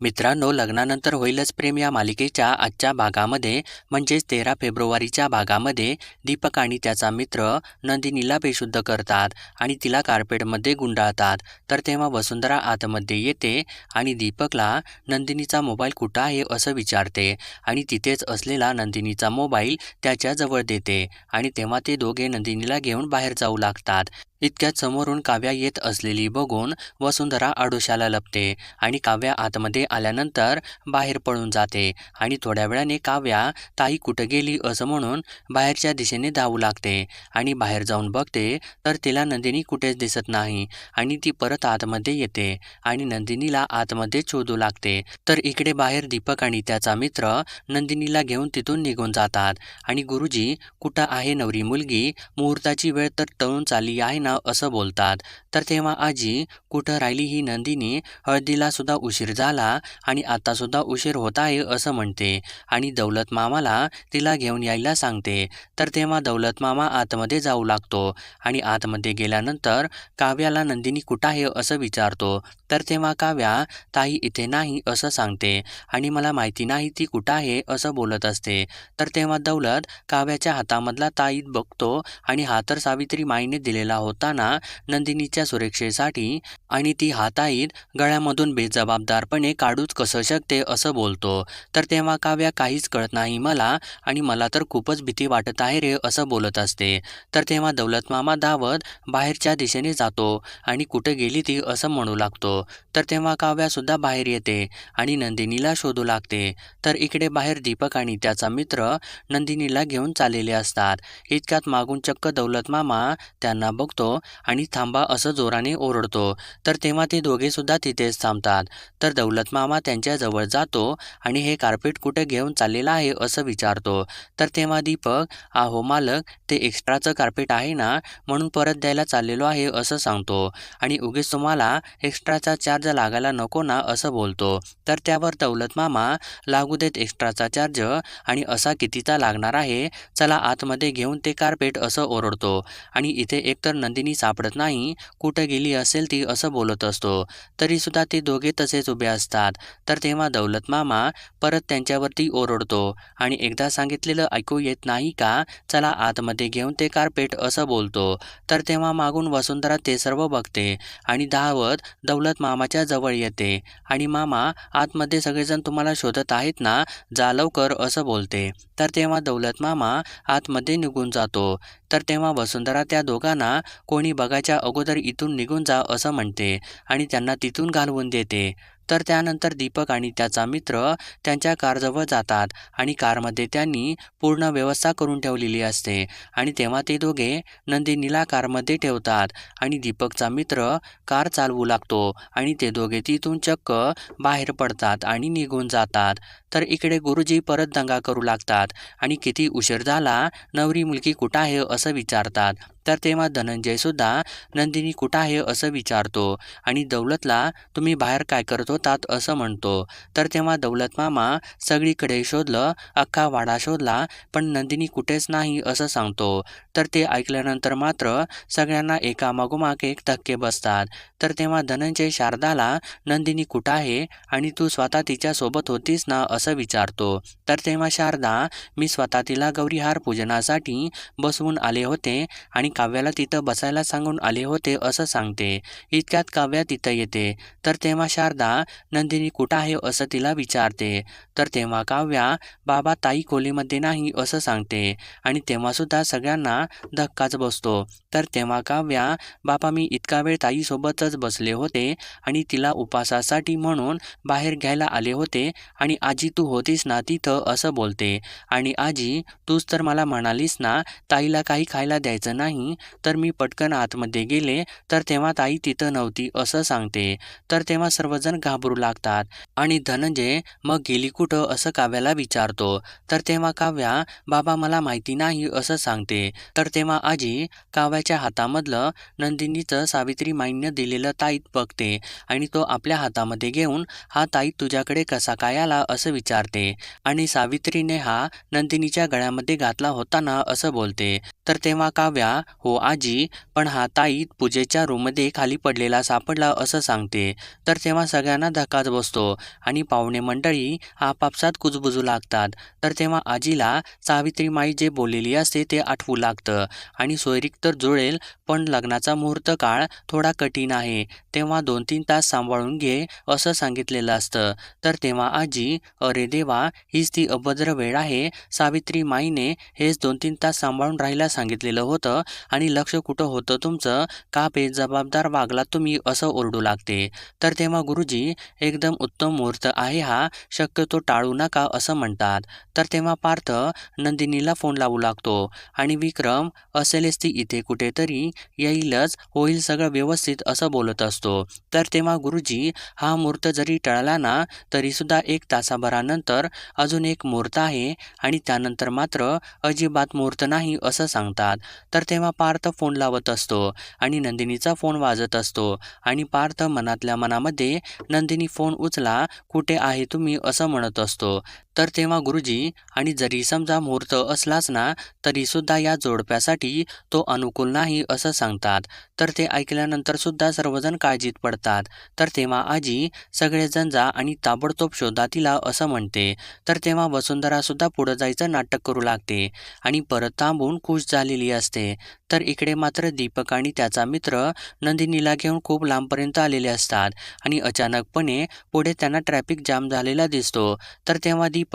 मित्रांनो लग्नानंतर होईलच प्रेम या मालिकेच्या आजच्या भागामध्ये म्हणजेच तेरा फेब्रुवारीच्या भागामध्ये दीपक आणि त्याचा मित्र नंदिनीला बेशुद्ध करतात आणि तिला कार्पेटमध्ये गुंडाळतात. तर तेव्हा वसुंधरा आतमध्ये येते आणि दीपकला नंदिनीचा मोबाईल कुठं आहे? असं विचारते आणि तिथेच असलेला नंदिनीचा मोबाईल त्याच्याजवळ देते आणि तेव्हा ते दोघे नंदिनीला घेऊन बाहेर जाऊ लागतात. इतक्यात समोरून काव्या येत असलेली बघून वसुंधरा आडोशाला लपते आणि काव्या आतमध्ये आल्यानंतर बाहेर पळून जाते आणि थोड्या वेळाने काव्या ताई कुठं गेली? असं म्हणून बाहेरच्या दिशेने धावू लागते आणि बाहेर जाऊन बघते तर तिला नंदिनी कुठेच दिसत नाही आणि ती परत आतमध्ये येते आणि नंदिनीला आतमध्ये शोधू लागते. तर इकडे बाहेर दीपक आणि त्याचा मित्र नंदिनीला घेऊन तिथून निघून जातात आणि गुरुजी कुठं आहे नवरी मुलगी? मुहूर्ताची वेळ तर टळून चालली आहे ना? असं बोलतात. तर तेव्हा आजी कुठं राहिली ही नंदिनी हळदीला सुद्धा उशीर झाला आणि आता सुद्धा उशीर होत आहे असं म्हणते आणि दौलत मामाला तिला घेऊन यायला सांगते. तर तेव्हा दौलत मामा आतमध्ये जाऊ लागतो आणि आतमध्ये गेल्यानंतर काव्याला नंदिनी कुठं आहे असं विचारतो. तर तेव्हा काव्या ताई इथे नाही असं सांगते आणि मला माहिती नाही ती कुठं आहे असं बोलत असते. तर तेव्हा दौलत काव्याच्या हातामधला ताईत बघतो आणि हा तर सावित्री माईने दिलेला होता. ना नंदिनीच्या सुरक्षेसाठी आणि ती हाताईत गळ्यामधून बेजबाबदारपणे काढूच कसं शकते असं बोलतो. तर तेव्हा काव्या काहीच कळत नाही मला आणि मला तर खूपच भीती वाटत आहे रे असं बोलत असते. तर तेव्हा दौलत मामा धावत बाहेरच्या दिशेने जातो आणि कुठं गेली ती असं म्हणू लागतो. तर तेव्हा काव्यासुद्धा बाहेर येते आणि नंदिनीला शोधू लागते. तर इकडे बाहेर दीपक आणि त्याचा मित्र नंदिनीला घेऊन चाललेले असतात. इतक्यात मागून चक्क दौलत मामा त्यांना बघतो आणि थांबा असं जोराने ओरडतो. तर तेव्हा ते दोघेसुद्धा तिथेच थांबतात. तर दौलत मामा त्यांच्याजवळ जातो आणि हे कार्पेट कुठे घेऊन चाललेलं आहे असं विचारतो. तर तेव्हा दीपक आहो मालक ते एक्स्ट्राचं कार्पेट आहे ना म्हणून परत द्यायला चाललेलो आहे असं सांगतो. आणि उगीच तुम्हाला एक्स्ट्राचा चार्ज लागायला नको ना असं बोलतो. तर त्यावर दौलत मामा लागू देत एक्स्ट्राचा चार्ज आणि असा कितीचा लागणार आहे चला आतमध्ये घेऊन ते कार्पेट असं ओरडतो. आणि इथे एकतर नंदिनी सापडत नाही. कुठं गेली असेल ती असं बोलत असतो. तरीसुद्धा ते दोघे तसेच उभे असतात. तर तेव्हा दौलत मामा परत त्यांच्यावरती ओरडतो आणि एकदा सांगितलेलं ऐकू येत नाही का? चला आतमध्ये घेऊन ते कार्पेट असं बोलतो. तर तेव्हा मागून वसुंधरा ते सर्व बघते आणि धावत दौलत मामाच्या जवळ येते आणि मामा आतमध्ये सगळेजण तुम्हाला शोधत आहेत ना? जा लवकर असं बोलते. तर तेव्हा दौलत मामा आतमध्ये निघून जातो. तर तेव्हा वसुंधरा त्या दोघांना कोणी बघायच्या अगोदर इथून निघून जा असं म्हणते आणि त्यांना तिथून घालवून देते. तर त्यानंतर दीपक आणि त्याचा मित्र त्यांच्या कारजवळ जातात आणि कारमध्ये त्यांनी पूर्ण व्यवस्था करून ठेवलेली असते. आणि तेव्हा ते दोघे नंदिनीला कारमध्ये ठेवतात आणि दीपकचा मित्र कार चालवू लागतो आणि ते दोघे तिथून चक्क बाहेर पडतात आणि निघून जातात. तर इकडे गुरुजी परत दंगा करू लागतात आणि किती उशीर झाला नवरी मुलगी कुठं आहे असं विचारतात. तर तेव्हा धनंजयसुद्धा नंदिनी कुठं आहे? असं विचारतो. आणि दौलतला तुम्ही बाहेर काय करत होतात? असं म्हणतो. तर तेव्हा दौलत मामा सगळीकडे शोधलं अख्खा वाडा शोधला पण नंदिनी कुठेच नाही असं सांगतो. तर ते ऐकल्यानंतर मात्र सगळ्यांना एकामागोमाग एक धक्के बसतात. तर तेव्हा धनंजय शारदाला नंदिनी कुठं आहे? आणि तू स्वतः तिच्यासोबत होतीस ना? असं विचारतो. तर तेव्हा शारदा मी स्वतः तिला गौरीहार पूजनासाठी बसवून आले होते आणि काव्याला तिथं बसायला सांगून आले होते असं सांगते. इतक्यात काव्या तिथं येते. तर तेव्हा शारदा नंदिनी कुठं आहे असं तिला विचारते. तर तेव्हा काव्या बाबा ताई खोलीमध्ये नाही असं सांगते. आणि तेव्हासुद्धा सगळ्यांना धक्काच बसतो. तर तेव्हा काव्या बाबा मी इतका वेळ ताईसोबतच बसले होते आणि तिला उपासासाठी म्हणून बाहेर घ्यायला आले होते आणि आजी तू होतीस ना तिथं असं बोलते. आणि आजी तूच तर मला म्हणालीस ना ताईला काही खायला द्यायचं नाही. तर मी पटकन आतमध्ये गेले तर तेव्हा ताई तिथं नव्हती असं सांगते. तर तेव्हा सर्वजण घाबरू लागतात. आणि धनंजय मग गेली कुठं असं काव्याला विचारतो. तर तेव्हा काव्या बाबा मला माहिती नाही असं सांगते. तर तेव्हा आजी काव्याच्या हातामधलं नंदिनीचं सावित्री माईनं दिलेलं ताईत बघते. आणि तो आपल्या हातामध्ये घेऊन हा ताईत तुझ्याकडे कसा काय आला? असं विचारते. आणि सावित्रीने हा नंदिनीच्या गळ्यामध्ये घातला होता ना असं बोलते. तर तेव्हा काव्या हो आजी. पण हा ताई पूजेच्या रूममध्ये खाली पडलेला सापडला असं सांगते. तर तेव्हा सगळ्यांना धक्काच बसतो. आणि पाहुणे मंडळी आपापसात कुजबुजू लागतात. तर तेव्हा आजीला सावित्रीमाई जे बोललेली असते ते आठवू लागतं. आणि सोयरीक तर जुळेल पण लग्नाचा मुहूर्त काळ थोडा कठीण आहे. तेव्हा दोन तीन तास सांभाळून घे असं सांगितलेलं असतं. तर तेव्हा आजी अरे देवा हीच ती अभद्र वेळ आहे. सावित्री माईने हेच दोन तीन तास सांभाळून राहायला सांगितलेलं होतं आणि लक्ष कुठं होतं तुमचं? का बेजबाबदार वागलात तुम्ही असं ओरडू लागते. तर तेव्हा गुरुजी एकदम उत्तम मुहूर्त आहे हा शक्यतो टाळू नका असं म्हणतात. तर तेव्हा पार्थ नंदिनीला फोन लावू लागतो. आणि विक्रम असेलच ती इथे कुठेतरी येईलच होईल सगळं व्यवस्थित असं बोलत असतो. तर तेव्हा गुरुजी हा मुहूर्त जरी टळला ना तरीसुद्धा एक तासाभरानंतर अजून एक मुहूर्त आहे आणि त्यानंतर मात्र अजिबात मुहूर्त नाही असं सांगतात. तर तेव्हा पार्थ फोन लावत असतो आणि नंदिनीचा फोन वाजत असतो आणि पार्थ मनातल्या मनामध्ये नंदिनी फोन उचला कुठे आहे तुम्ही? असं म्हणत असतो. तर तेव्हा गुरुजी आणि जरी समजा मुहूर्त असलाच ना तरीसुद्धा या जोडप्यासाठी तो अनुकूल नाही असं सांगतात. तर ते ऐकल्यानंतर सुद्धा सर्वजण काळजीत पडतात. तर तेव्हा आजी सगळेजण जा आणि ताबडतोब शोधा तिला असं म्हणते. तर तेव्हा वसुंधरासुद्धा पुढं जायचं नाटक करू लागते आणि परत थांबून खुश झालेली असते. तर इकडे मात्र दीपक आणि त्याचा मित्र नंदिनीला घेऊन खूप लांबपर्यंत आलेले असतात आणि अचानकपणे पुढे त्यांना ट्रॅफिक जाम झालेला दिसतो. तर तेव्हा दीपक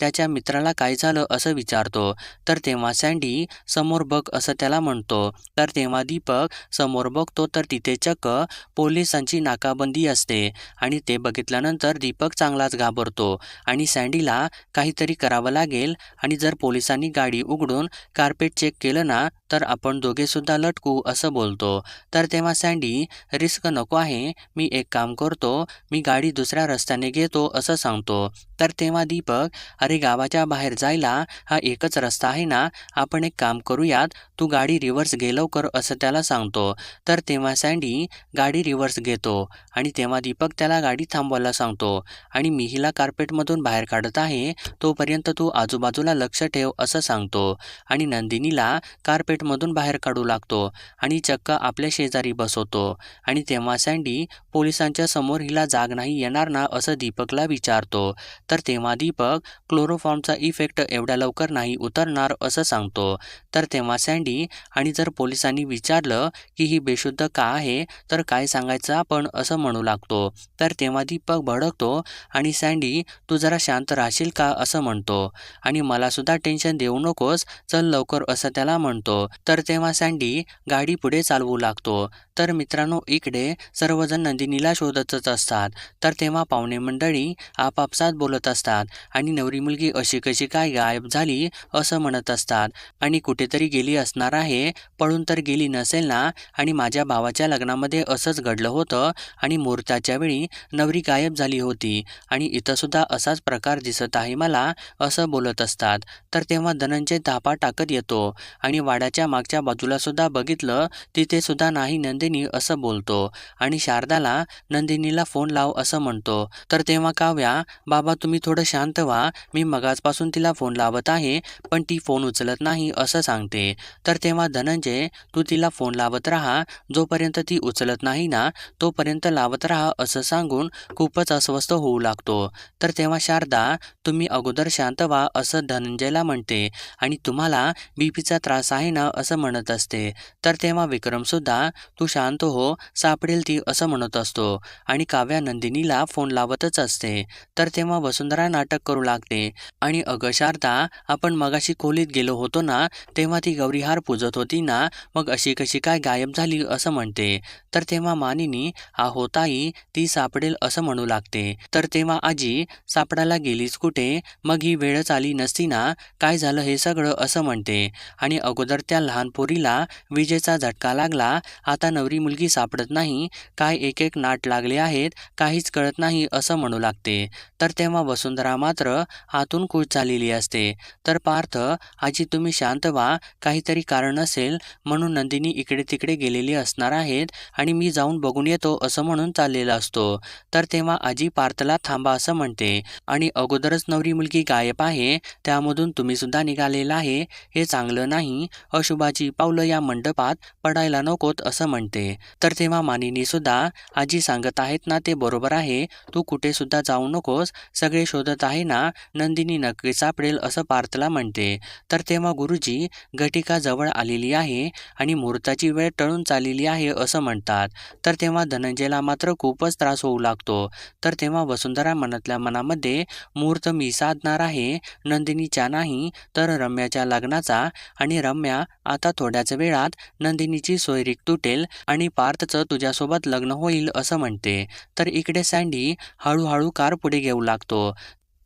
त्याच्या मित्राला काय झालं असं विचारतो. तर तेव्हा सँडी समोर बघ असं त्याला म्हणतो. तर तेव्हा दीपक समोर बघतो तर तिथे चक्क पोलिसांची नाकाबंदी असते. आणि ते बघितल्यानंतर दीपक चांगलाच घाबरतो. आणि सँडीला काहीतरी करावं लागेल. आणि जर पोलिसांनी गाडी उघडून कार्पेट चेक केलं ना तर आपण दोघेसुद्धा लटकू असं बोलतो. तर तेव्हा सँडी रिस्क नको आहे. मी एक काम करतो. मी गाडी दुसऱ्या रस्त्याने घेतो असं सांगतो. तर तेव्हा दीपक दीपक अरे गावाच्या बाहेर जायला हा एकच रस्ता आहे ना आपण एक काम करूयात तू गाडी रिव्हर्स गेलो कर असं त्याला सांगतो. तर तेव्हा सँडी गाडी रिव्हर्स घेतो आणि तेव्हा दीपक त्याला गाडी थांबवायला सांगतो आणि मी हिला कार्पेटमधून बाहेर काढत आहे तोपर्यंत तू आजूबाजूला लक्ष ठेव असं सांगतो आणि नंदिनीला कार्पेटमधून बाहेर काढू लागतो आणि चक्क आपल्या शेजारी बसवतो आणि तेव्हा सँडी पोलिसांच्या समोर हिला जाग नाही येणार ना असं दीपकला विचारतो. तर तेव्हा दीपक क्लोरोफॉर्मचा इफेक्ट एवढ्या लवकर नाही उतरणार असं सांगतो. तर तेव्हा सँडी आणि जर पोलिसांनी विचारलं की ही बेशुद्ध का आहे तर काय सांगायचं आपण असं म्हणू लागतो. तर तेव्हा दीपक भडकतो आणि सँडी तू जरा शांत राहशील का? असं म्हणतो. आणि मला सुद्धा टेन्शन देऊ नकोस चल लवकर असं त्याला म्हणतो. तर तेव्हा सँडी गाडी पुढे चालवू लागतो. तर मित्रांनो इकडे सर्वजण नंदिनीला शोधतच असतात. तर तेव्हा पाहुणे मंडळी आपापसात बोलत असतात आणि नवरी मुलगी अशी कशी काय गायब झाली असं म्हणत असतात. आणि कुठेतरी गेली असणार आहे पळून तर गेली नसेल ना? आणि माझ्या भावाच्या लग्नामध्ये असंच घडलं होतं आणि मुहूर्ताच्या वेळी नवरी गायब झाली होती. आणि इथंसुद्धा असाच प्रकार दिसत आहे मला असं बोलत असतात. तर तेव्हा धनंजय धापा टाकत येतो. आणि वाड्याच्या मागच्या बाजूला सुद्धा बघितलं तिथे सुद्धा नाही नंदिनी असं बोलतो आणि शारदाला नंदिनीला फोन लाव असं म्हणतो. तर तेव्हा काव्या बाबा तुम्ही थोडं शांत व्हा. मी मगाचपासून तिला फोन लावत आहे पण ती फोन उचलत नाही असं सांगते. तर तेव्हा धनंजय तू तिला फोन लावत राहा. जोपर्यंत ती उचलत नाही ना तोपर्यंत लावत राहा असं सांगून खूपच अस्वस्थ होऊ लागतो. तर तेव्हा शारदा तुम्ही अगोदर शांत व्हा असं धनंजयला म्हणते आणि तुम्हाला बीपीचा त्रास आहे ना असं म्हणत असते. तर तेव्हा विक्रमसुद्धा तू शांत हो सापडेल ती असं म्हणत असतो. आणि काव्या नंदिनीला फोन लावतच असते. तर तेव्हा वसुंधरा नाटक करू लागते. आणि अगं शारदा आपण मगाशी खोलीत गेलो होतो ना तेव्हा ती गौरीहार पूजत होती ना मग अशी कशी काय गायब झाली असं म्हणते. तर तेव्हा मानिनी हा होताई ती सापडेल असं म्हणू लागते. तर तेव्हा आजी सापडायला गेलीच कुठे? मग ही वेळच आली नसती ना काय झालं हे सगळं? असं म्हणते. आणि अगोदर त्या लहान पोरीला विजेचा झटका लागला. आता नवरी नवरी मुलगी सापडत नाही काय एक एक नाट लागले आहेत काहीच कळत नाही असं म्हणू लागते. तर तेव्हा वसुंधरा मात्र आतून खुश झालेली असते. तर पार्थ आजी तुम्ही शांत व्हा काहीतरी कारण असेल म्हणून नंदिनी इकडे तिकडे गेलेली असणार आहेत आणि मी जाऊन बघून येतो असं म्हणून चाललेला असतो. तर तेव्हा आजी पार्थला थांबा असं म्हणते आणि अगोदरच नवरी मुलगी गायब आहे त्यामधून तुम्ही सुद्धा निघालेला आहे हे चांगलं नाही अशुभाची पावलं या मंडपात पडायला नकोत असं म्हणते. तर तेव्हा मानिनी सुद्धा आजी सांगत आहेत ना ते बरोबर आहे. तू कुठे सुद्धा जाऊ नकोस. सगळे शोधत आहे ना नंदिनी नक्की सापडेल असं पार्थला म्हणते. तर तेव्हा गुरुजी घटिका जवळ आलेली आहे आणि मुहूर्ताची वेळ टळून चाललेली आहे असं म्हणतात. तर तेव्हा धनंजयला मात्र खूपच त्रास होऊ लागतो. तर तेव्हा वसुंधरा मनातल्या मनामध्ये मुहूर्त मी साधणार आहे. नंदिनीच्या नाही तर रम्याच्या लग्नाचा. आणि रम्या आता थोड्याच वेळात नंदिनीची सोयरीक तुटेल. आणि पार्थचं तुझ्यासोबत लग्न होईल असं म्हणते. तर इकडे सँडी हळूहळू कार पुढे घेऊ लागतो.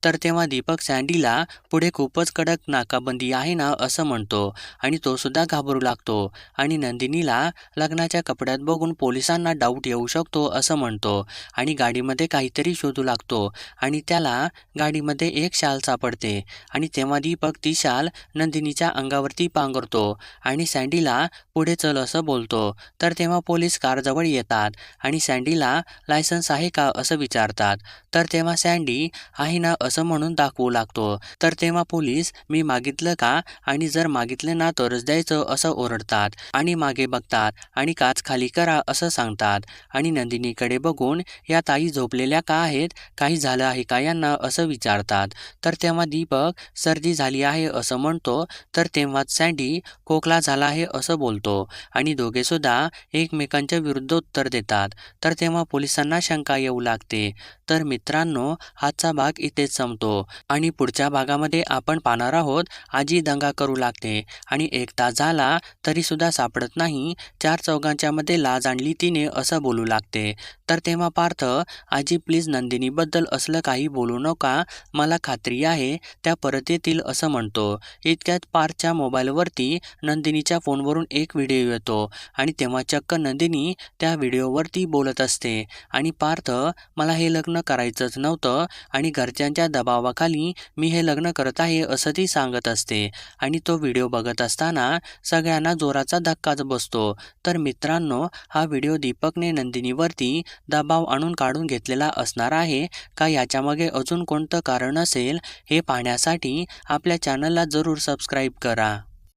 तर तेव्हा दीपक सँडीला पुढे खूपच कडक नाकाबंदी आहे ना असं म्हणतो आणि तो सुद्धा घाबरू लागतो. आणि नंदिनीला लग्नाच्या कपड्यात बघून पोलिसांना डाऊट येऊ शकतो असं म्हणतो आणि गाडीमध्ये काहीतरी शोधू लागतो आणि त्याला गाडीमध्ये एक शाल सापडते आणि तेव्हा दीपक ती शाल नंदिनीच्या अंगावरती पांघरतो आणि सँडीला पुढे चल असं बोलतो. तर तेव्हा पोलीस कारजवळ येतात आणि सँडीला लायसन्स आहे का असं विचारतात. तर तेव्हा सँडी आहे ना असं म्हणून दाखवू लागतो. तर तेव्हा पोलीस मी मागितलं का? आणि जर मागितलं ना तरच द्यायचं असं ओरडतात. आणि मागे बघतात आणि काच खाली करा असं सांगतात. आणि नंदिनीकडे बघून या ताई झोपलेल्या का आहेत? काही झालं आहे का यांना? असं विचारतात. तर तेव्हा दीपक सर्दी झाली आहे असं म्हणतो. तर तेव्हाच सँडी खोकला झाला आहे असं बोलतो. आणि दोघे सुद्धा एकमेकांच्या विरुद्ध उत्तर देतात. तर तेव्हा पोलिसांना शंका येऊ लागते. तर मित्रांनो आजचा भाग इथेच संपतो. आणि पुढच्या भागामध्ये आपण पाहणार आहोत आजी दंगा करू लागते आणि एक तास झाला तरी सुद्धा सापडत नाही चार चौघांच्या मध्ये लाज आणली तिने असं बोलू लागते. तर तेव्हा पार्थ आजी प्लीज नंदिनीबद्दल असलं काही बोलू नका मला खात्री आहे त्या परत येतील असं म्हणतो. इतक्यात पार्थच्या मोबाईलवरती नंदिनीच्या फोनवरून एक व्हिडिओ येतो आणि तेव्हा चक्क नंदिनी त्या व्हिडिओवरती बोलत असते. आणि पार्थ मला हे लग्न करायचंच नव्हतं आणि घरच्यांच्या दबावाखाली मी हे लग्न करत आहे असं ती सांगत असते. आणि तो व्हिडिओ बघत असताना सगळ्यांना जोराचा धक्काच बसतो. तर मित्रांनो हा व्हिडिओ दीपकने नंदिनीवरती दबाव आणून काढून घेतलेला असणार आहे का याच्यामागे अजून कोणतं कारण असेल हे पाहण्यासाठी आपल्या चॅनलला जरूर सबस्क्राईब करा.